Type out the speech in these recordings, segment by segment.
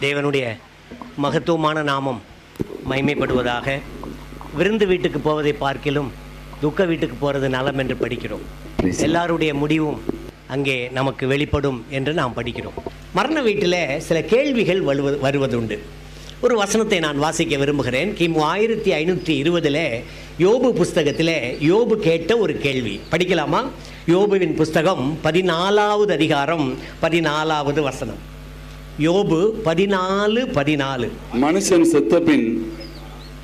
தேவனுடைய மகத்துவமான நாமம் மைமைப்படுவதாக விருந்து வீட்டுக்கு போவதை பார்க்கிலும் துக்க வீட்டுக்கு போகிறது நலம் என்று படிக்கிறோம். எல்லாருடைய முடிவும் அங்கே நமக்கு வெளிப்படும் என்று நாம் படிக்கிறோம். மரண வீட்டில் சில கேள்விகள் வருவது வருவதுண்டு. ஒரு வசனத்தை நான் வாசிக்க விரும்புகிறேன். கிமு ஆயிரத்தி ஐநூற்றி இருபதில் யோபு புஸ்தகத்தில் யோபு கேட்ட ஒரு கேள்வி. படிக்கலாமா? யோபுவின் புஸ்தகம் பதினாலாவது அதிகாரம் பதினாலாவது வசனம். யோபு பதினாலு பதினாலு. மனுஷன் செத்த பின்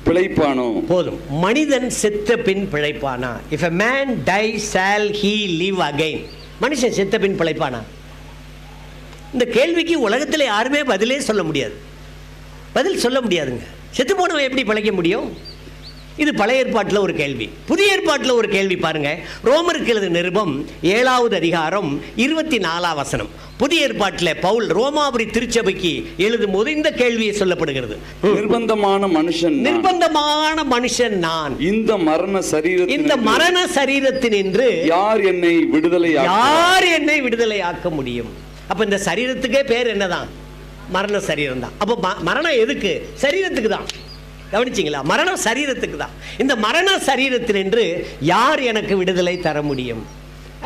பிழைப்பானோ? போதும். மனிதன் செத்த பின் பிழைப்பானா? If a man die shall he live again மனுஷன் செத்த பின் பிழைப்பானா? இந்த கேள்விக்கு உலகத்தில் யாருமே பதிலே சொல்ல முடியாது. பதில் சொல்ல முடியாதுங்க. செத்து போனவன் எப்படி பிழைக்க முடியும்? இது பழைய ஏற்பாட்டில் ஒரு கேள்வி. புதிய ஏற்பாட்டில் ஒரு கேள்வி பாருங்க. ரோமருக்கு எழுது நிருபம் ஏழாவது அதிகாரம் இருபத்தி நாலாம் வசனம். புதிய ஏற்பாட்டில் பவுல் ரோமாபுரி திருச்சபைக்கு எழுதும் போது இந்த கேள்வியை சொல்லப்படுகிறது. நிர்பந்தமான மனுஷன் நான். நிர்பந்தமான மனுஷன் நான். இந்த மரண சரீரத்தில் இந்த மரண சரீரத்தினின்று யார் என்னை விடுதலை யார் என்னை விடுதலை ஆக்க முடியும்? அப்ப இந்த சரீரத்துக்கே பேர் என்னதான்? மரண சரீரம் தான் அப்போ மரணம் எதுக்கு? சரீரத்துக்கு தான் கவனிச்சிங்களா? மரணம் சரீரத்துக்கு தான். இந்த மரண சரீரத்தினின்று யார் எனக்கு விடுதலை தர முடியும்?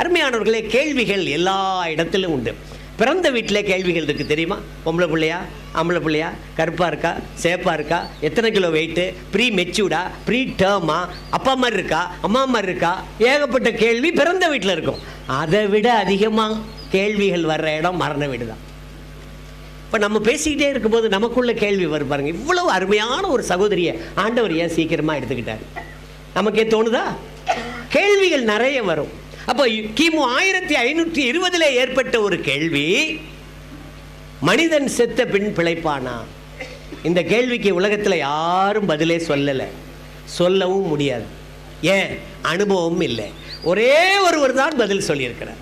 அருமையானவர்களே கேள்விகள் எல்லா இடத்திலும் உண்டு. பிறந்த வீட்டில் கேள்விகள் இருக்குது தெரியுமா? பொம்பளை பிள்ளையா ஆம்பளை பிள்ளையா கருப்பாக இருக்கா சேப்பாக இருக்கா எத்தனை கிலோ வெயிட்டு ப்ரீ மெச்சூர்டா ப்ரீ டேர்மா அப்பா மாதிரி இருக்கா அம்மா மாதிரி இருக்கா? ஏகப்பட்ட கேள்வி பிறந்த வீட்டில் இருக்கும். அதை விட அதிகமாக கேள்விகள் வர்ற இடம் மரண வீடு தான். இப்போ நம்ம பேசிக்கிட்டே இருக்கும்போது நமக்குள்ள கேள்வி வரும் பாருங்க. இவ்வளவு அருமையான ஒரு சகோதரியை ஆண்டவர் ஏன் சீக்கிரமாக எடுத்துக்கிட்டார்? நமக்கே தோணுதா? கேள்விகள் நிறைய வரும். அப்போ கிமு ஆயிரத்தி ஐநூற்றி இருபதுல ஏற்பட்ட ஒரு கேள்வி மனிதன் செத்த பின் பிழைப்பானா? இந்த கேள்விக்கு உலகத்தில் யாரும் பதிலே சொல்லலை. சொல்லவும் முடியாது. ஏன்? அனுபவமும் இல்லை. ஒரே ஒருவர் தான் பதில் சொல்லியிருக்கிறார்.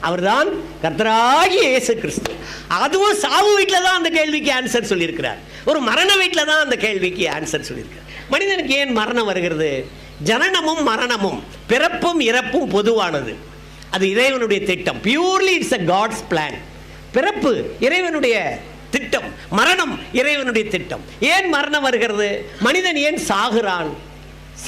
அவர்தான் கர்த்தராகிய இயேசு கிறிஸ்து. அதுவும் சாவு வீட்டில் தான் அந்த கேள்விக்கு ஆன்சர் சொல்லியிருக்கிறார். ஒரு மரண வீட்டில் தான் அந்த கேள்விக்கு ஆன்சர் சொல்லியிருக்கிறார். மனிதனுக்கு ஏன் மரணம் வருகிறது? ஜனனமும் மரணமும் பிறப்பும் இறப்பும் பொதுவானது. அது இறைவனுடைய திட்டம். Purely it's a God's plan பிறப்பு இறைவனுடைய திட்டம். மரணம் இறைவனுடைய திட்டம். ஏன் மரணம் வருகிறது? மனிதன் ஏன் சாகுறான்?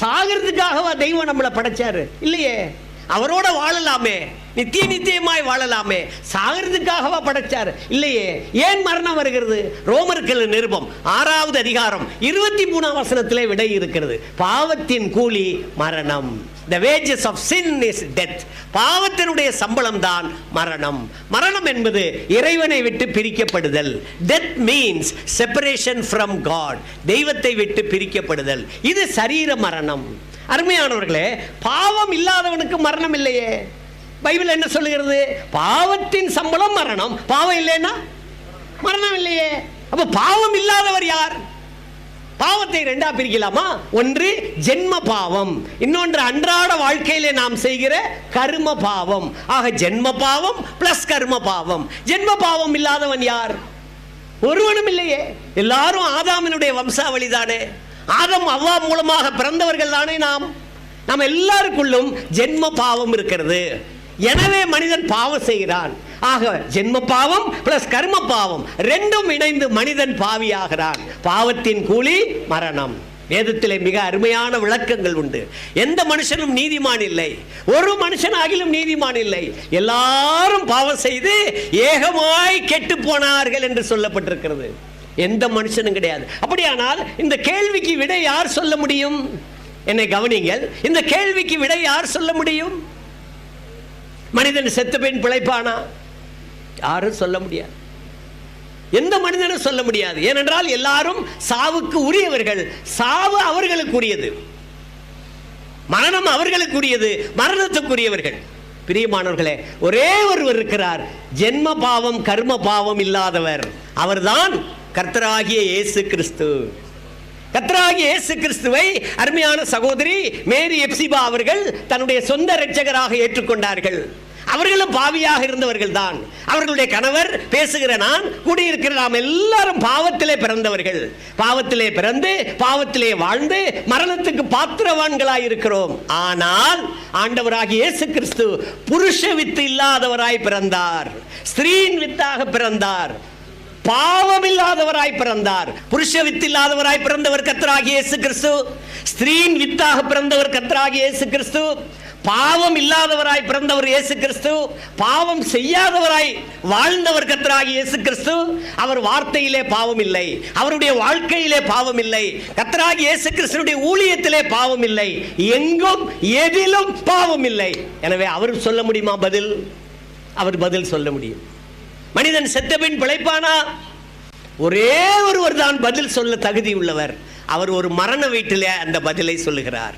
சாகிறதுக்காகவா தெய்வம் நம்மளை படைச்சாரு? இல்லையே. அவரோட வாழலாமே. நித்திய நித்தியமாய் வாழலாமே. சாகிறதுக்காகவா படைச்சார். இல்லையே ஏன் மரணம் வருகிறது? ரோமர்கள் நிருபம் ஆறாவது அதிகாரம் இருபத்தி மூணாம் வசனத்திலே விடை இருக்கிறது. பாவத்தின் கூலி மரணம். The wages of sin is death பாவத்தினுடைய சம்பளம் தான் மரணம். மரணம் என்பது இறைவனை விட்டு பிரிக்கப்படுதல். Death means separation from God தெய்வத்தை விட்டு பிரிக்கப்படுதல். இது சரீர மரணம். அருமையானவர்களே பாவம் இல்லாதவனுக்கு மரணம் இல்லையே. பைபிள் என்ன சொல்லுகிறது? பாவத்தின் சம்பளம் மரணம். பாவம் இல்லைன்னா மரணம் இல்லையே. அப்ப பாவம் இல்லாதவர் யார்? பாவத்தை ரெண்டா பிரிக்கலாமா? ஒன்று ஜென்ம பாவம் இன்னொன்று அன்றாட வாழ்க்கையிலே நாம் செய்கிற கர்ம பாவம். ஆக ஜென்ம பாவம் பிளஸ் கர்ம பாவம். ஜென்ம பாவம் இல்லாதவன் யார்? ஒருவனும் இல்லையே. எல்லாரும் ஆதாமினுடைய வம்சாவளி தானே ஆதம் அவ்வா மூலமாக பிறந்தவர்கள் தானே நாம். நாம் எல்லாருக்குள்ளும் ஜென்ம பாவம் இருக்கிறது. எனவே மனிதன் பாவம் செய்கிறான். ஆக ஜென்ம பாவம் பிளஸ் கர்ம பாவம் ரெண்டும் இணைந்து மனிதன் பாவியாகிறான். பாவத்தின் கூலி மரணம். வேதத்திலே மிக அருமையான விளக்கங்கள் உண்டு. எந்த மனுஷனும் நீதிமான் இல்லை. ஒரு மனுஷன் ஆகிலும் நீதிமான் இல்லை. எல்லாரும் பாவம் செய்து ஏகமாய் கெட்டு போனார்கள் என்று சொல்லப்பட்டிருக்கிறது. எந்த மனுஷனும் கிடையாது. அப்படியானால் இந்த கேள்விக்கு விடை யார் சொல்ல முடியும்? என்னை கவனிங்கள் இந்த கேள்விக்கு விடை யார் சொல்ல முடியும்? மனிதன் செத்த பின் பிழைப்பானா? யாரும் சொல்ல முடியாது. எந்த மனிதனும் சொல்ல முடியாது. ஏனென்றால் எல்லாரும் சாவுக்கு உரியவர்கள். சாவு அவர்களுக்குரியது. மரணம் அவர்களுக்குரியது. மரணத்துக்குரியவர்கள். பிரியமானவர்களே ஒரே ஒருவர் இருக்கிறார். ஜென்ம பாவம் கர்ம பாவம் இல்லாதவர். அவர்தான் கர்த்தராகிய இயேசு கிறிஸ்து. கத்தராகிய இயேசு கிறிஸ்துவை அருமையான சகோதரி மேரி எப்சிபா அவர்கள் தன்னுடைய சொந்த இரட்சகராக ஏற்றுக்கொண்டார்கள். அவர்களும் பாவியாக இருந்தவர்கள் தான். அவர்களுடைய கணவர் பேசுகிற நான் கூடியிருக்கிற நாம் எல்லாரும் பாவத்திலே பிறந்தவர்கள். பாவத்திலே பிறந்து பாவத்திலே வாழ்ந்து மரணத்துக்கு பாத்திரவான்களாய் இருக்கிறோம். ஆனால் ஆண்டவராகிய இயேசு கிறிஸ்து புருஷ வித்து இல்லாதவராய் பிறந்தார். ஸ்திரீன் வித்தாக பிறந்தார். பாவமில்லாதவராய் இல்லாதவராய் பிறந்தார். புருஷ வித்து இல்லாதவராய் பிறந்தவர் கத்தராகிய இயேசு கிறிஸ்து ஸ்திரீன் வித்தாக பிறந்தவர் கத்தராகிய இயேசு கிறிஸ்து பாவம் இல்லாதவராய் பிறந்தவர் இயேசு கிறிஸ்து பாவம் செய்யாதவராய் வாழ்ந்தவர் கத்தராகிய இயேசு கிறிஸ்து அவர் வார்த்தையிலே பாவம் இல்லை அவருடைய வாழ்க்கையிலே பாவம் இல்லை கத்தராகிய இயேசு கிறிஸ்துடைய ஊழியத்திலே பாவம் இல்லை எங்கும் எதிலும் பாவம் இல்லை எனவே அவர் சொல்ல முடியுமா பதில்? அவர் பதில் சொல்ல முடியும். மனிதன் செத்தபின் பிழைப்பானா? ஒரே ஒருவர் தான் பதில் சொல்ல தகுதி உள்ளவர். அவர் ஒரு மரண வீட்டிலே அந்த பதிலை சொல்லுகிறார்.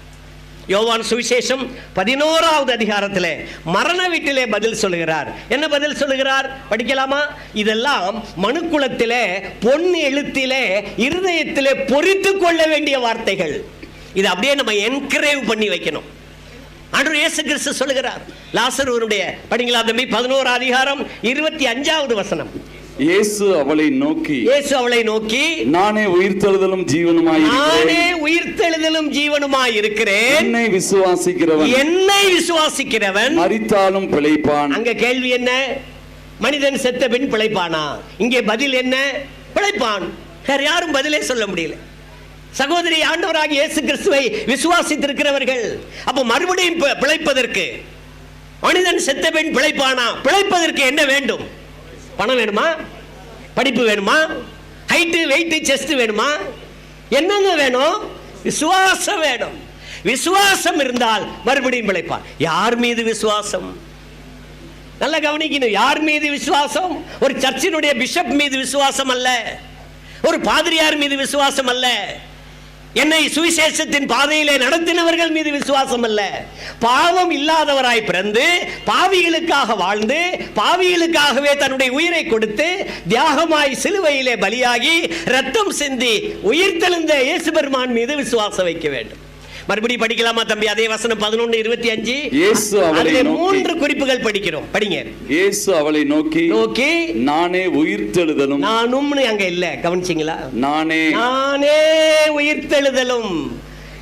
யோவான் சுவிசேஷம் பதினோராவது அதிகாரத்தில் மரண வீட்டிலே பதில் சொல்லுகிறார். என்ன பதில் சொல்லுகிறார்? படிக்கலாமா? இதெல்லாம் மனுக்குலத்திலே பொன் எழுத்திலே இருதயத்திலே பொறித்து கொள்ள வேண்டிய வார்த்தைகள். இது அப்படியே நம்ம என்கரேவ் பண்ணி வைக்கணும். ஆண்டவர் இயேசு கிறிஸ்து சொல்லுகிறார் லாசருவனுடைய படிங்களா தம்பி பதினோரு அதிகாரம் இருபத்தி அஞ்சாவது வசனம். இயேசு அவளை நோக்கி இயேசு அவளை நோக்கி நானே உயிர்த்தெழுதலும் ஜீவனுமாய் நானே உயிர்த்தெழுதலும் ஜீவனுமாய் இருக்கிறேன். என்னை விசுவாசிக்கிறவன். என்னை விசுவாசிக்கிறவன். மரித்தாலும் பிழைப்பான். அங்க கேள்வி என்ன? மனிதன் செத்த பின் பிழைப்பானா? இங்கே பதில் என்ன? பிழைப்பான். வேற யாரும் பதிலே சொல்ல முடியல. சகோதரி ஆண்டவராக இயேசு கிறிஸ்துவை விசுவாசித்திருக்கிறவர்கள் அப்போ மறுபடியும் பிழைப்பதற்கு மனிதன் செத்த பெண் பிழைப்பானா? பிழைப்பதற்கு என்ன வேண்டும்? பணம் வேணுமா? படிப்பு வேணுமா? ஹைட்டு வெயிட்டு செஸ்ட் வேணுமா? என்னங்க வேணும்? விசுவாசம் வேணும். விசுவாசம் இருந்தால் மறுபடியும் பிழைப்பான். யார் மீது விசுவாசம்? நல்லா கவனிக்கணும். யார் மீது விசுவாசம்? ஒரு சர்ச்சினுடைய பிஷப் மீது விசுவாசம் அல்ல. ஒரு பாதிரியார் மீது விசுவாசம் அல்ல. என்னை சுவிசேஷத்தின் பாதையிலே நடத்தினவர்கள் மீது விசுவாசம் அல்ல பாவம் இல்லாதவராய் பிறந்து பாவிகளுக்காக வாழ்ந்து பாவிகளுக்காகவே தன்னுடைய உயிரை கொடுத்து தியாகமாய் சிலுவையிலே பலியாகி ரத்தம் சிந்தி உயிர்த்தெழுந்த இயேசு பெருமான் மீது விசுவாசம் வைக்க வேண்டும். மறுபடியும் படிக்கலாமா தம்பி? அதே வசனம் பதினொன்று இருபத்தி அஞ்சு. இயேசு அவளை மூன்று குறிப்புகள் படிக்கிறோம். படிங்க. இயேசு அவளை நோக்கி நோக்கி நானே உயிர்த்தெழுதலும் நானும்னு அங்க இல்ல. கவனிச்சிங்களா? நானே நானே உயிர்த்தெழுதலும்.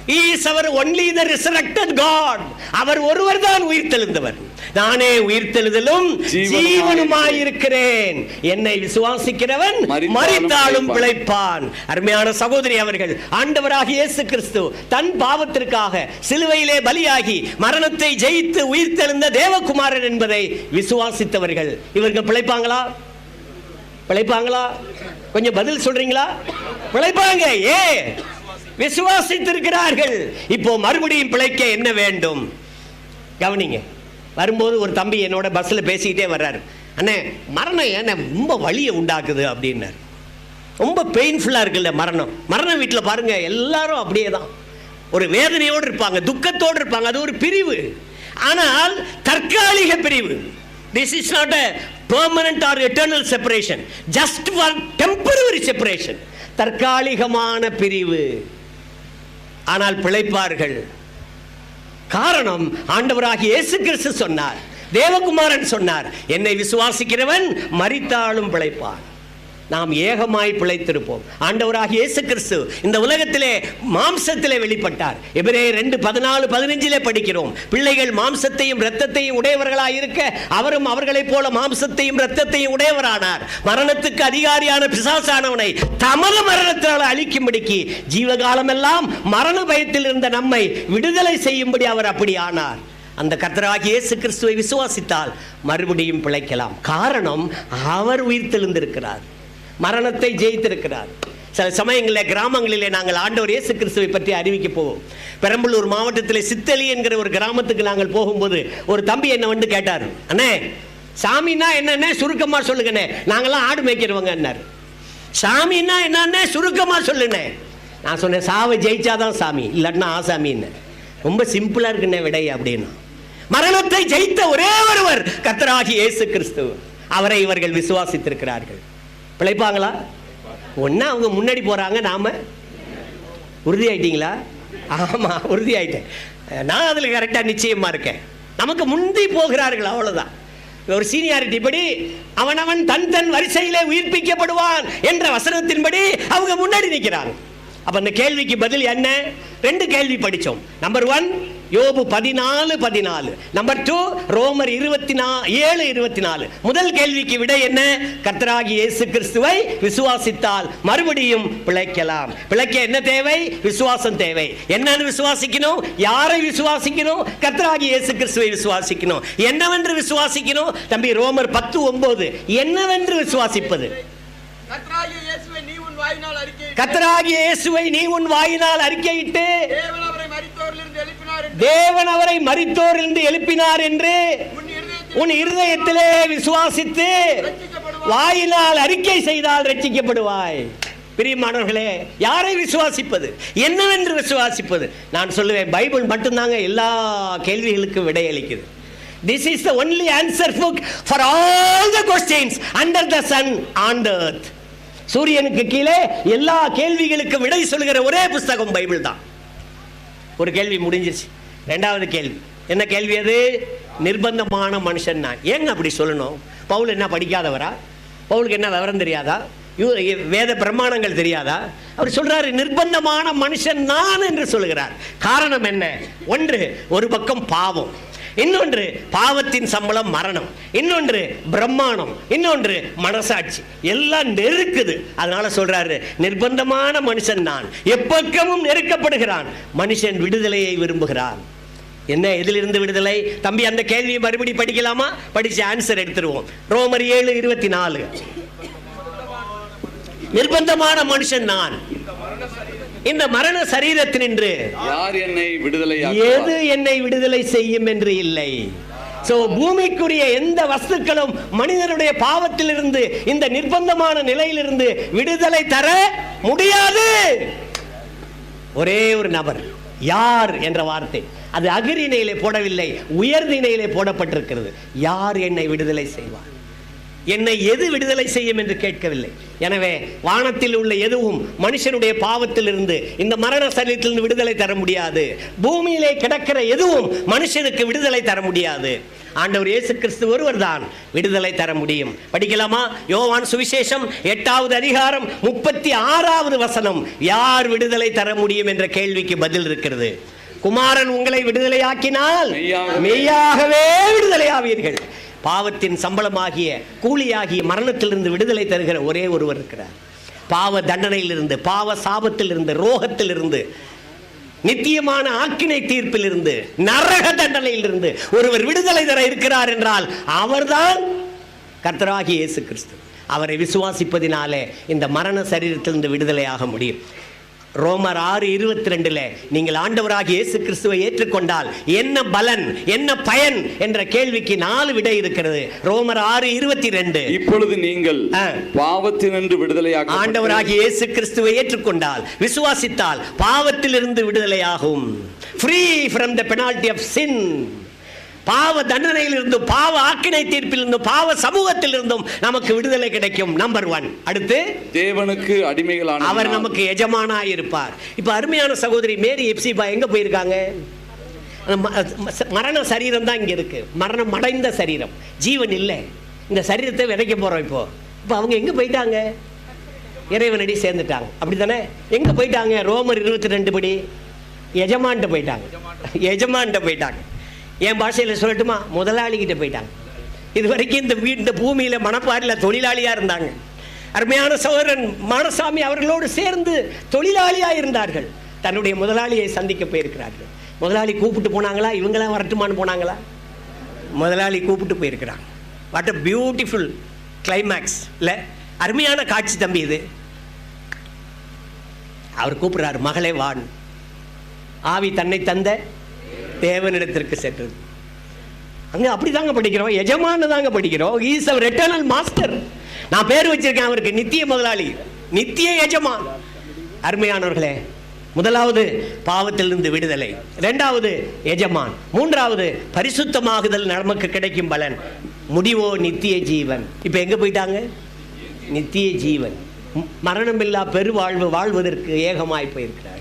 இஸ் அவர் ஒன்லி த ரிசரக்டட் காட் அவர் ஒருவர் தான் உயிர்த்தெழுந்தவர். நானே உயிர்த்தெழுதலும் ஜீவனுமாய் ஜீவனுமாய் இருக்கிறேன் என்னை விசுவாசிக்கிறவன் மரித்தாலும் பிழைப்பான். அருமையான சகோதரி அவர்கள் ஆண்டவராகிய இயேசு கிறிஸ்து தன் பாவத்திற்காக சிலுவையிலே பலியாகி மரணத்தை ஜெயித்து உயிர்த்தெழுந்த தேவகுமாரன் என்பதை விசுவாசித்தவர்கள். இவர்கள் பிழைப்பாங்களா? பிழைப்பாங்களா? கொஞ்சம் பதில் சொல்றீங்களா? பிழைப்பாங்க ஏ விசுவாசித்திருக்கிறார்கள். இப்போ மறுபடியும் பிழைக்க என்ன வேண்டும்? கவனிங்க. வரும்போது ஒரு தம்பி என்னோட பஸ்ஸில் பேசிக்கிட்டே வர்றாரு. அண்ணே மரணம் என்ன ரொம்ப வலியை உண்டாக்குது அப்படின்னாரு. ரொம்ப பெயின்ஃபுல்லாக இருக்குல்ல மரணம். மரண வீட்டில் பாருங்கள் எல்லாரும் அப்படியே தான் ஒரு வேதனையோடு இருப்பாங்க துக்கத்தோடு இருப்பாங்க அது ஒரு பிரிவு. ஆனால் தற்காலிக பிரிவு. This is not a permanent or eternal separation just for temporary separation தற்காலிகமான பிரிவு. ஆனால் பிழைப்பார்கள். காரணம் ஆண்டவராகிய இயேசு கிறிஸ்து சொன்னார். தேவகுமாரன் சொன்னார் என்னை விசுவாசிக்கிறவன் மறித்தாலும் பிழைப்பான். நாம் ஏகமாய் பிழைத்திருப்போம். ஆண்டவராக இயேசு கிறிஸ்து இந்த உலகத்திலே மாம்சத்திலே வெளிப்பட்டார். எபிரே ரெண்டு பதினாலு பதினஞ்சிலே படிக்கிறோம். பிள்ளைகள் மாம்சத்தையும் இரத்தத்தையும் உடையவர்களாக இருக்க அவரும் அவர்களைப் போல மாம்சத்தையும் இரத்தத்தையும் உடையவரானார். மரணத்துக்கு அதிகாரியான பிசாசானவனை தமது மரணத்தினால் அழிக்கும்படிக்கு ஜீவகாலமெல்லாம் மரண பயத்தில் இருந்த நம்மை விடுதலை செய்யும்படி அவர் அப்படி ஆனார். அந்த கத்தராகி இயேசு கிறிஸ்துவை விசுவாசித்தால் மறுபடியும் பிழைக்கலாம். காரணம் அவர் உயிர்த்தெழுந்திருக்கிறார். மரணத்தை ஜெயித்திருக்கிறார். சில சமயங்களில் கிராமங்களிலே நாங்கள் ஆண்டவர் இயேசு கிறிஸ்துவை பற்றி அறிவிக்க போவோம். பெரம்பலூர் மாவட்டத்தில் சித்தலி என்கிற ஒரு கிராமத்துக்கு நாங்கள் போகும்போது ஒரு தம்பி என்ன வந்து கேட்டார் அண்ணே சாமின்னா என்னென்ன சுருக்கமா சொல்லுங்கண்ணே. நாங்களாம் ஆடு மேய்க்கிறவங்கன்னாரு சாமின்னா என்னன்னே சுருக்கமா சொல்லுண்ணே. நான் சொன்னேன் சாவை ஜெயிச்சாதான் சாமி இல்லாட்டினா ஆசாமின்னு ரொம்ப சிம்பிளா இருக்குண்ணே விடை அப்படின்னா. மரணத்தை ஜெயித்த ஒரே ஒருவர் கத்தராகி இயேசு கிறிஸ்துவ அவரை இவர்கள் விசுவாசித்திருக்கிறார்கள். பிழைப்பாங்களா? ஒன்றா அவங்க முன்னாடி போகிறாங்க நாம் உறுதி ஆமாம் உறுதியாயிட்டேன். உறுதி நான் அதில் கரெக்டாக நிச்சயமாக இருக்கேன். நமக்கு முந்தி போகிறார்கள் அவ்வளோதான் ஒரு சீனியாரிட்டி படி அவனவன் தன் தன் வரிசையிலே உயிர்ப்பிக்கப்படுவான் என்ற வசனத்தின்படி அவங்க முன்னாடி நிற்கிறாங்க அப்போ அந்த கேள்விக்கு பதில் என்ன? ரெண்டு கேள்வி படித்தோம் நம்பர் ஒன் யோபு பதினாலு பதினாலு. நம்பர் டூ ரோமர் இருபத்தி நா ஏழு இருபத்தி நாலு. முதல் கேள்விக்கு விடை என்ன? கர்த்தராகி இயேசு கிறிஸ்துவை விசுவாசித்தால் மறுபடியும் பிழைக்கலாம். பிழைக்க என்ன தேவை? விசுவாசம் தேவை. என்னன்னு விசுவாசிக்கணும்? யாரை விசுவாசிக்கணும்? கர்த்தராகி இயேசு கிறிஸ்துவை விசுவாசிக்கணும். என்னவென்று விசுவாசிக்கணும்? தம்பி ரோமர் பத்து ஒன்பது. என்னவென்று விசுவாசிப்பது? கர்த்தராகிய இயேசுவை நீ உன் வாயினால் அறிக்கை கர்த்தராகிய இயேசுவை நீ உன் வாயினால் அறிக்கையிட்டு. தேவன் அவரை மரித்தோரிலிருந்து எழுப்பினார் என்று உன் இருதயத்தில் விசுவாசித்து. வாயினால் அறிக்கை செய்தால் ரட்சிக்கப்படுவாய். பிரியமானவர்களே யாரை விசுவாசிப்பது? என்னவென்று விசுவாசிப்பது? நான் சொல்லுவேன் பைபிள் மட்டும்தாங்க எல்லா கேள்விகளுக்கும் விடையளிக்குது. This is the only answer book for all the questions under the sun on the earth. சூரியனுக்கு கீழே எல்லா கேள்விகளுக்கும் விடை சொல்லுகிற ஒரே புஸ்தகம் பைபிள் தான். ஒரு கேள்வி முடிஞ்சிருச்சு. ரெண்டாவது கேள்வி. என்ன கேள்வி அது? நிர்பந்தமான மனுஷன் நான். ஏங்க அப்படி சொல்லணும்? பவுல் என்ன படிக்காதவரா? பவுலுக்கு என்ன விவரம் தெரியாதா? வேத பிரமாணங்கள் தெரியாதா? அவர் சொல்றாரு நிர்பந்தமான மனுஷன் நான் என்று சொல்லுகிறார். காரணம் என்ன? ஒன்று ஒரு பக்கம் பாவம். இன்னொன்று பாவத்தின் சம்பளம் மரணம். இன்னொன்று பிரம்மாணம். இன்னொன்று மனசாட்சி. எல்லாம் நெருக்குது. அதனால சொல்றாரு நிர்பந்தமான மனுஷன் நான். எப்பக்கமும் நெருக்கப்படுகிறான். மனுஷன் விடுதலையை விரும்புகிறான். என்ன எதிலிருந்து விடுதலை? தம்பி அந்த கேள்வியை மறுபடி படிக்கலாமா? படிச்சு ஆன்சர் எடுத்துருவோம். ரோமர் ஏழு இருபத்தி நாலு. நிர்பந்தமான மனுஷன் நான். இந்த மரண சரீரத்தினின்று யார் என்னை விடுதலை எது என்னை விடுதலை செய்யும் என்று இல்லை. சோ பூமிக்குரிய எந்த வஸ்துக்களும் மனிதனுடைய பாவத்திலிருந்து இந்த நிர்பந்தமான நிலையிலிருந்து விடுதலை தர முடியாது. ஒரே ஒரு நபர் யார் என்ற வார்த்தை. அது அகிரிணையிலே போடவில்லை உயர்திணையிலே போடப்பட்டிருக்கிறது. யார் என்னை விடுதலை செய்வார்? என்னை எது விடுதலை செய்யும் என்று கேட்கவில்லை. எனவே வானத்தில் உள்ள எதுவும் மனுஷனுடைய பாவத்திலிருந்து இந்த மரண சரீரத்திலிருந்து விடுதலை தர முடியாது. பூமியிலே கிடக்கிற எதுவும் மனுஷனுக்கு விடுதலை தர முடியாது. ஆண்டவர் இயேசு கிறிஸ்து ஒருவர் தான் விடுதலை தர முடியும். படிக்கலாமா? யோவான் சுவிசேஷம் எட்டாவது அதிகாரம் முப்பத்தி ஆறாவது வசனம். யார் விடுதலை தர முடியும் என்ற கேள்விக்கு பதில் இருக்கிறது. குமாரன் உங்களை விடுதலையாக்கினால் மெய்யாகவே. மெய்யாகவே விடுதலையாவீர்கள். பாவத்தின் சம்பளமாகிய கூலியாகிய மரணத்திலிருந்து விடுதலை தருகிற ஒரே ஒருவர் இருக்கிறார். பாவ தண்டனையிலிருந்து பாவ சாபத்திலிருந்து ரோகத்திலிருந்து நித்தியமான ஆக்கினை தீர்ப்பிலிருந்து நரக தண்டனையிலிருந்து ஒருவர் விடுதலை தர இருக்கிறார் என்றால் அவர்தான் கர்த்தராகி இயேசு கிறிஸ்து. அவரை விசுவாசிப்பதினாலே இந்த மரண சரீரத்திலிருந்து விடுதலையாக முடியும். ரோமர் ஆறு இருபத்தி ரெண்டுல நீங்கள் ஆண்டவராகிய இயேசு கிறிஸ்துவை ஏற்றுக்கொண்டால் என்ன பலன் என்ன பயன் என்ற கேள்விக்கு நாலு விடை இருக்கிறது. ரோமர் ஆறு இருபத்தி ரெண்டு இப்பொழுது நீங்கள். பாவத்தினின்று விடுதலையாக ஆண்டவராகிய இயேசு கிறிஸ்துவை ஏற்றுக்கொண்டால் விசுவாசித்தால் பாவத்திலிருந்து விடுதலையாகும். Free from the penalty of sin பாவ தண்டனையிலிருந்தும் பாவ ஆக்கினை தீர்ப்பிலிருந்தும் பாவ சமூகத்திலிருந்தும் நமக்கு விடுதலை கிடைக்கும். நம்பர் ஒன் அடுத்து தேவனுக்கு அடிமைகளான அவர் நமக்கு எஜமானாய் இருப்பார் இப்ப அருமையான சகோதரி மேரி எப்சிபா எங்க போயிருக்காங்க? மரண சரீரம் தான் இங்க இருக்கு. மரணம் அடைந்த சரீரம். ஜீவன் இல்லை. இந்த சரீரத்தை விதைக்க போறோம் இப்போ. இப்போ அவங்க எங்க போயிட்டாங்க? இறைவனடி சேர்ந்துட்டாங்க. அப்படிதானே எங்க போயிட்டாங்க? ரோமர் இருபத்தி ரெண்டு படி. எஜமான்ட்ட போயிட்டாங்க. எஜமான்ட்ட போயிட்டாங்க. என் பாஷையில் சொல்லட்டுமா? முதலாளிகிட்ட போயிட்டாங்க. இது வரைக்கும் இந்த வீ இந்த பூமியில மணப்பாறையில் தொழிலாளியா இருந்தாங்க. அருமையான சோதரன் மானசாமி அவர்களோடு சேர்ந்து தொழிலாளியா இருந்தார்கள். தன்னுடைய முதலாளியை சந்திக்க போயிருக்கிறார்கள். முதலாளி கூப்பிட்டு போனாங்களா? இவங்களாம் வரட்டுமான்னு போனாங்களா? முதலாளி கூப்பிட்டு போயிருக்கிறாங்க. வாட் அ பியூட்டிஃபுல் கிளைமேக்ஸ் இல்லை அருமையான காட்சி தம்பி இது. அவர் கூப்பிடுறாரு மகளே வான் ஆவி தன்னை தந்த தேவனிடத்திற்கு சென்றது. அங்க அப்படிதாங்க படிக்கிறோம். எஜமான தாங்க படிக்கிறோம் இஸ் அவர் எட்டர்னல் மாஸ்டர் நான் பேர் வச்சிருக்கேன் அவருக்கு. நித்திய முதலாளி. நித்திய எஜமான். அருமையானவர்களே முதலாவது பாவத்திலிருந்து விடுதலை. ரெண்டாவது எஜமான். மூன்றாவது பரிசுத்தமாகுதல் நமக்கு கிடைக்கும் பலன். முடிவோ நித்திய ஜீவன். இப்போ எங்க போயிட்டாங்க? நித்திய ஜீவன். மரணமில்லா பெருவாழ்வு வாழ்வதற்கு ஏகமாய் போயிருக்கிறார்.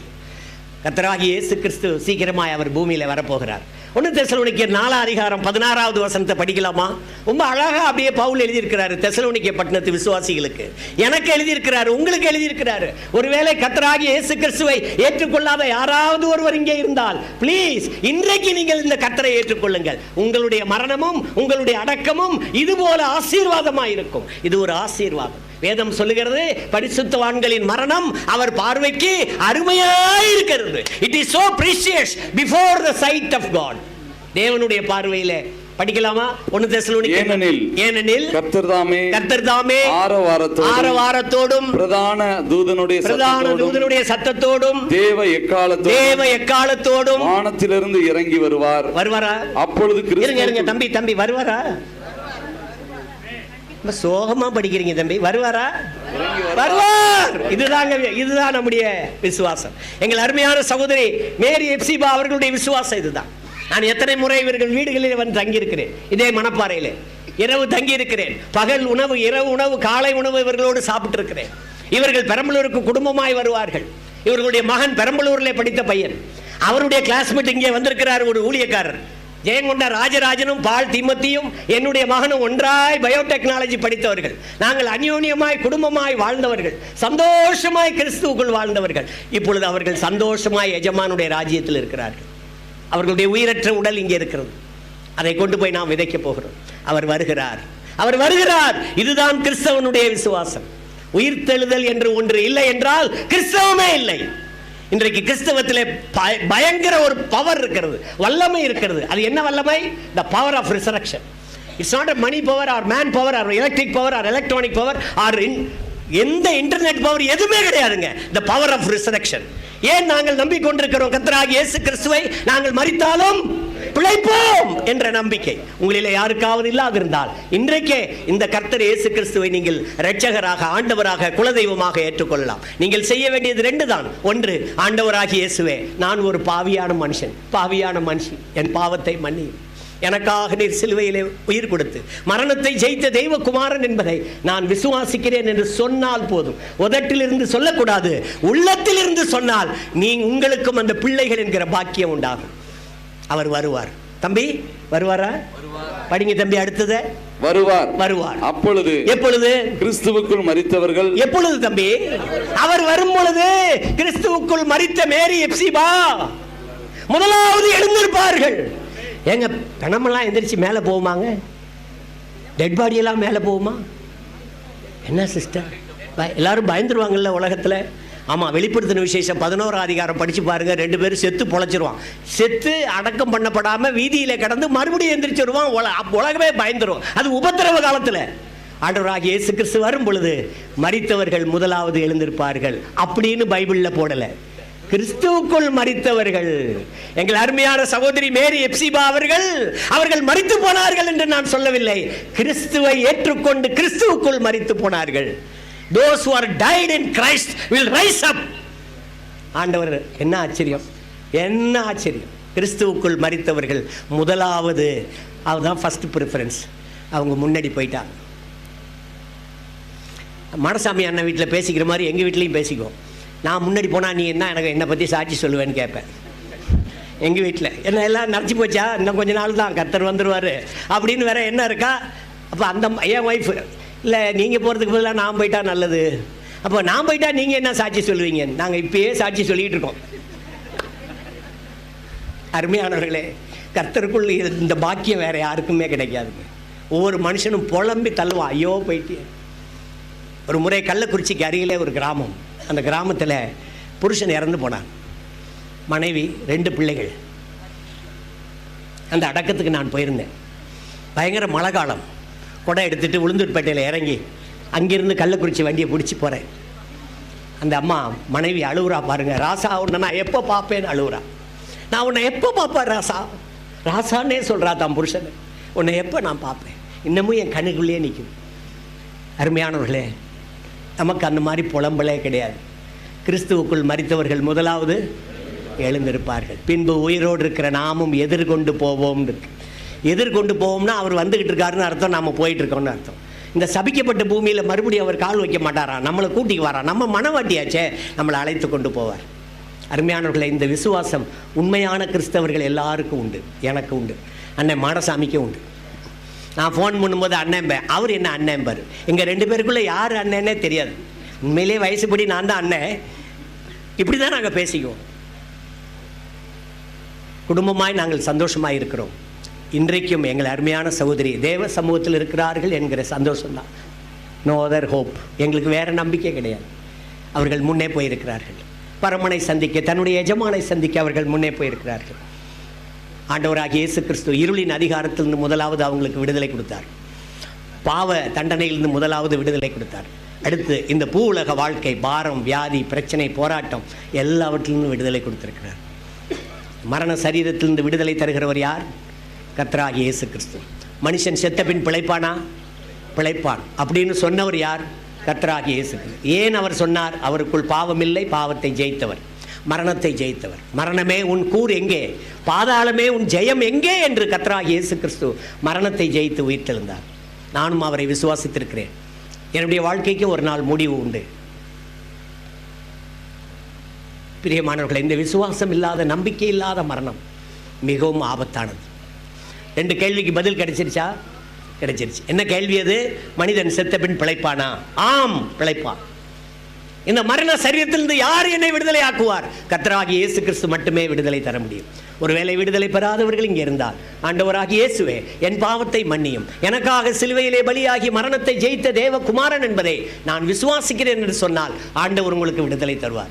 கத்தராகி இயேசு கிறிஸ்து சீக்கிரமாய் அவர் பூமியில வரப்போகிறார். ஒன்று தெசலோனிக்க நாலா அதிகாரம் பதினாறாவது வசனத்தை படிக்கலாமா? ரொம்ப அழகா அப்படியே பவுல் எழுதியிருக்கிறாரு தெசலோனிக்க பட்டணத்து விசுவாசிகளுக்கு. எனக்கு எழுதியிருக்கிறாரு உங்களுக்கு எழுதியிருக்கிறாரு. ஒருவேளை கத்தராகி இயேசு கிறிஸ்துவை ஏற்றுக்கொள்ளாத யாராவது ஒருவர் இங்கே இருந்தால் ப்ளீஸ் இன்றைக்கு நீங்கள் இந்த கத்தரை ஏற்றுக்கொள்ளுங்கள். உங்களுடைய மரணமும் உங்களுடைய அடக்கமும் இது போல ஆசீர்வாதமாக இருக்கும் இது ஒரு ஆசீர்வாதம். வேதம் சொல்லுகிறது பரிசுத்தவான்களின் மரணம் அவர் பார்வைக்கு அருமையாயிருக்கிறது. It is so precious before the sight of God தேவனுடைய பார்வையிலே படிக்கலாமா? ஒன்னு தெசலோனிக்க ஏனெனில் ஏனெனில் கர்த்தர் தாமே கர்த்தர் தாமே ஆரவாரத்தோடும் ஆரவாரத்தோடும் பிரதான தூதனுடைய பிரதான தூதனுடைய சத்தத்தோடும் தேவ எக்காலத்தோடும் தேவ எக்காலத்தோடும் வானத்திலிருந்து இறங்கி வருவார். வருவாரா? அப்பொழுது இருங்க இருங்க தம்பி தம்பி வருவாரா? ரொம்ப சோகமா படிக்கிறீங்க தம்பி. வருவாரா? வருவார்! இதுதாங்க இதுதான் நம்முடைய விசுவாசம். எங்கள் அருமையான சகோதரி மேரி எப்சிபா அவர்களுடைய விசுவாசம் இதுதான். நான் எத்தனை முறை இவர்கள் வீடுகளில் வந்து தங்கியிருக்கிறேன். இதே மணப்பாறையிலே. இரவு தங்கியிருக்கிறேன். பகல் உணவு இரவு உணவு காலை உணவு இவர்களோடு சாப்பிட்டிருக்கிறேன். இவர்கள் பெரம்பலூருக்கு குடும்பமாய் வருவார்கள். இவர்களுடைய மகன் பெரம்பலூரில் படித்த பையன். அவருடைய கிளாஸ்மேட் இங்கே வந்திருக்கிறார் ஒரு ஊழியக்காரர். ஜெயங்கொண்ட ராஜராஜனும் பால் திமத்தியும் என்னுடைய மகனும் ஒன்றாய் பயோடெக்னாலஜி படித்தவர்கள். நாங்கள் அந்யோன்யமாய் குடும்பமாய் வாழ்ந்தவர்கள். சந்தோஷமாய் கிறிஸ்துவுக்குள் வாழ்ந்தவர்கள். இப்பொழுது அவர்கள் சந்தோஷமாய் எஜமானுடைய ராஜ்யத்தில் இருக்கிறார்கள். அவர்களுடைய உயிரற்ற உடல் இங்கே இருக்கிறது. அதை கொண்டு போய் நாம் விதைக்க போகிறோம். அவர் வருகிறார். அவர் வருகிறார். இதுதான் கிறிஸ்தவனுடைய விசுவாசம். உயிர்த்தெழுதல் என்று ஒன்று இல்லை என்றால் கிறிஸ்தவமே இல்லை. இன்றைக்கு கிறிஸ்தவத்திலே பய- பயங்கர ஒரு பவர் இருக்கிறது. வல்லமை இருக்கிறது. அது என்ன வல்லமை? The power of resurrection it's not a money power or man power or electric power or electronic power or எந்த இன்டர்நெட் பவர் எதுவுமே கிடையாதுங்க. த பவர் ஆஃப் ரிசரக்ஷன் ஏன் நாங்கள் நம்பிக்கொண்டிருக்கிறோம்? கத்தராக இயேசு கிறிஸ்துவை நாங்கள் மறித்தாலும் பிழைப்போம். என்ற நம்பிக்கை உங்களில் யாருக்காவது இல்லாதிருந்தால் இன்றைக்கே இந்த கர்த்தர் இயேசு கிறிஸ்துவை நீங்கள் இரட்சகராக ஆண்டவராக குலதெய்வமாக ஏற்றுக்கொள்ளலாம். நீங்கள் செய்ய வேண்டியது ரெண்டு தான் ஒன்று ஆண்டவராகி இயேசுவே நான் ஒரு பாவியான மனுஷன். பாவியான மனுஷன் என் பாவத்தை மன்னியும் எனக்காக நீர் சிலுவையிலே உயிர் கொடுத்து மரணத்தை ஜெயித்த தெய்வகுமாரன் என்பதை நான் விசுவாசிக்கிறேன் என்று சொன்னால் போதும். உதட்டிலிருந்து சொல்லக்கூடாது. உள்ளத்திலிருந்து சொன்னால் நீ உங்களுக்கும் அந்த பிள்ளைகள் என்கிற பாக்கியம் உண்டாகும். அவர் வருவார். தம்பி வருவாரா? படிங்க தம்பி அடுத்தது. வருவார். வருவார். அப்பொழுது எப்பொழுது? கிறிஸ்துவுக்குள் மரித்தவர்கள் எப்பொழுது தம்பி? அவர் வரும் பொழுது கிறிஸ்துவுக்குள் மரித்த மேரி எப்சிபா. முதலாவது எழுந்திருப்பார்கள். ஏங்க பிணமெல்லாம் எந்திரிச்சு மேலே போகுமாங்க? டெட் பாடியெல்லாம் மேலே போகுமா? என்ன சிஸ்டர் எல்லாரும் பயந்துருவாங்கல்ல உலகத்தில். ஆமாம் வெளிப்படுத்தின விசேஷம் பதினோரா அதிகாரம் படித்து பாருங்கள் ரெண்டு பேரும் செத்து பொழைச்சிருவான். செத்து அடக்கம் பண்ணப்படாமல் வீதியில் கடந்து மறுபடியும் எந்திரிச்சிருவான் உலகமே பயந்துரும். அது உபத்திரவ காலத்தில். ஆண்டவராக இயேசு கிறிஸ்து வரும் பொழுது மறித்தவர்கள் முதலாவது எழுந்திருப்பார்கள். அப்படின்னு பைபிளில் போடலை. கிறிஸ்துவுக்குள் மறித்தவர்கள் எங்கள் அருமையான சகோதரி மேரி எப்சிபா அவர்கள் அவர்கள் மறித்து போனார்கள் என்று நான் சொல்லவில்லை. கிறிஸ்துவை ஏற்றுக்கொண்டு கிறிஸ்துவுக்குள் மறித்து போனார்கள். Those who are in Christ will rise up ஆண்டவர் என்ன ஆச்சரியம்? என்ன ஆச்சரியம்? கிறிஸ்துவுக்குள் மறித்தவர்கள் முதலாவது அதுதான் ஃபஸ்ட் ப்ரிஃபரன்ஸ் அவங்க முன்னாடி போயிட்டாங்க. மனசாமி அண்ணன் வீட்டில் பேசிக்கிற மாதிரி எங்கள் வீட்லேயும் பேசிக்குவோம் நான் முன்னாடி போனால் நீ என்ன எனக்கு என்னை பற்றி சாட்சி சொல்லுவேன்னு கேட்பேன். எங்கள் வீட்டில் என்ன எல்லாம் நினச்சி போச்சா? இன்னும் கொஞ்ச நாள் தான் கர்த்தர் வந்துடுவார் அப்படின்னு வேற என்ன இருக்கா? அப்போ அந்த ம- என் ஒய்ஃப் இல்லை நீங்கள் போகிறதுக்கு பதிலாக நான் போயிட்டா நல்லது. அப்போ நான் போயிட்டா நீங்கள் என்ன சாட்சி சொல்லுவீங்க? நாங்கள் இப்பயே சாட்சி சொல்லிட்டு இருக்கோம். அருமையானவர்களே கர்த்தருக்குள் இந்த பாக்கியம் வேற யாருக்குமே கிடைக்காதுங்க ஒவ்வொரு மனுஷனும் புலம்பி தள்ளுவான் ஐயோ போயிட்டே ஒரு முறை கள்ளக்குறிச்சிக்கு அருகிலே ஒரு கிராமம். அந்த கிராமத்தில் புருஷன் இறந்து போனான். மனைவி ரெண்டு பிள்ளைகள். அந்த அடக்கத்துக்கு நான் போயிருந்தேன். பயங்கர மழை காலம். குடம் எடுத்துகிட்டு உளுந்தூர்பேட்டையில் இறங்கி அங்கேருந்து கள்ளக்குறிச்சி வண்டியை பிடிச்சி போகிறேன் அந்த அம்மா மனைவி அழுவுறா பாருங்கள் ராசா உன்னை நான் எப்போ பார்ப்பேன்னு அழுவுறா. நான் உன்னை எப்போ பார்ப்பேன் ராசா? ராசான்னே சொல்கிறா தான் புருஷன் உன்னை எப்போ நான் பார்ப்பேன்? இன்னமும் என் கண்ணுக்குள்ளேயே நிற்கும் அருமையானவர்களே நமக்கு அந்த மாதிரி புலம்பலே கிடையாது. கிறிஸ்துவுக்குள் மறித்தவர்கள் முதலாவது எழுந்திருப்பார்கள். பின்பு உயிரோடு இருக்கிற நாமும் எதிர்கொண்டு போவோம் இருக்கு. எதிர்கொண்டு போவோம்னா அவர் வந்துக்கிட்டு இருக்காருன்னு அர்த்தம் நம்ம போயிட்டு இருக்கோம்னு அர்த்தம். இந்த சபிக்கப்பட்ட பூமியில் மறுபடியும் அவர் கால் வைக்க மாட்டாரா? நம்மளை கூட்டிக்கு வாரா? நம்ம மனவாட்டியாச்சே? நம்மளை அழைத்து கொண்டு போவார். அருமையானவர்களை இந்த விசுவாசம் உண்மையான கிறிஸ்தவர்கள் எல்லாருக்கும் உண்டு. எனக்கு உண்டு. அண்ணன் மாடசாமிக்கும் உண்டு. நான் ஃபோன் பண்ணும்போது அண்ணன்பேன் அவர் என்ன அண்ணன்பார் எங்கள் ரெண்டு பேருக்குள்ளே யார் அண்ணன்னே தெரியாது. உண்மையிலே வயசுப்படி நான் தான் அண்ணன் இப்படி தான் நாங்கள் பேசிக்குவோம். குடும்பமாய் நாங்கள் சந்தோஷமாக இருக்கிறோம். இன்றைக்கும் எங்கள் அருமையான சகோதரி தேவ சமூகத்தில் இருக்கிறார்கள் என்கிற சந்தோஷம்தான். நோ அதர் ஹோப் எங்களுக்கு வேறு நம்பிக்கை கிடையாது. அவர்கள் முன்னே போயிருக்கிறார்கள். பரமனை சந்திக்க தன்னுடைய எஜமானை சந்திக்க அவர்கள் முன்னே போயிருக்கிறார்கள். ஆண்டவராக இயேசு கிறிஸ்து இருளின் அதிகாரத்திலிருந்து முதலாவது அவங்களுக்கு விடுதலை கொடுத்தார். பாவ தண்டனையிலிருந்து முதலாவது விடுதலை கொடுத்தார். அடுத்து இந்த பூ உலக வாழ்க்கை பாரம் வியாதி பிரச்சனை போராட்டம் எல்லாவற்றிலிருந்து விடுதலை கொடுத்திருக்கிறார். மரண சரீரத்திலிருந்து விடுதலை தருகிறவர் யார்? கர்த்தராகிய இயேசு கிறிஸ்து. மனுஷன் செத்த பின் பிழைப்பானா? பிழைப்பான். அப்படின்னு சொன்னவர் யார்? கத்ராகி இயேசு கிறிஸ்து. ஏன் அவர் சொன்னார்? அவருக்குள் பாவமில்லை பாவத்தை ஜெயித்தவர். மரணத்தை ஜெயித்தவர். மரணமே உன் கூர் எங்கே? பாதாளமே உன் ஜெயம் எங்கே? என்று கர்த்தராகிய இயேசு கிறிஸ்து மரணத்தை ஜெயித்து உயிர்த்தெழுந்தார். நானும் அவரை விசுவாசித்திருக்கிறேன். என்னுடைய வாழ்க்கைக்கு ஒரு நாள் முடிவு உண்டு. பிரியமானவர்களை இந்த விசுவாசம் இல்லாத நம்பிக்கை இல்லாத மரணம் மிகவும் ஆபத்தானது. ரெண்டு கேள்விக்கு பதில் கிடைச்சிருச்சா? கிடைச்சிருச்சு. என்ன கேள்வி அது? மனிதன் செத்த பின் பிழைப்பானா? ஆம் பிழைப்பான். இந்த மரண சரீரத்திலிருந்து யார் என்னை விடுதலை ஆக்குவார் கத்தராகி இயேசு கிறிஸ்து மட்டுமே விடுதலை தர முடியும். ஒருவேளை விடுதலை பெறாதவர்கள் இங்கே இருந்தால் ஆண்டவராகி இயேசுவே என் பாவத்தை மன்னியும். எனக்காக சிலுவையிலே பலியாகி மரணத்தை ஜெயித்த தேவகுமாரன் என்பதை நான் விசுவாசிக்கிறேன் என்று சொன்னால் ஆண்டவர் உங்களுக்கு விடுதலை தருவார்.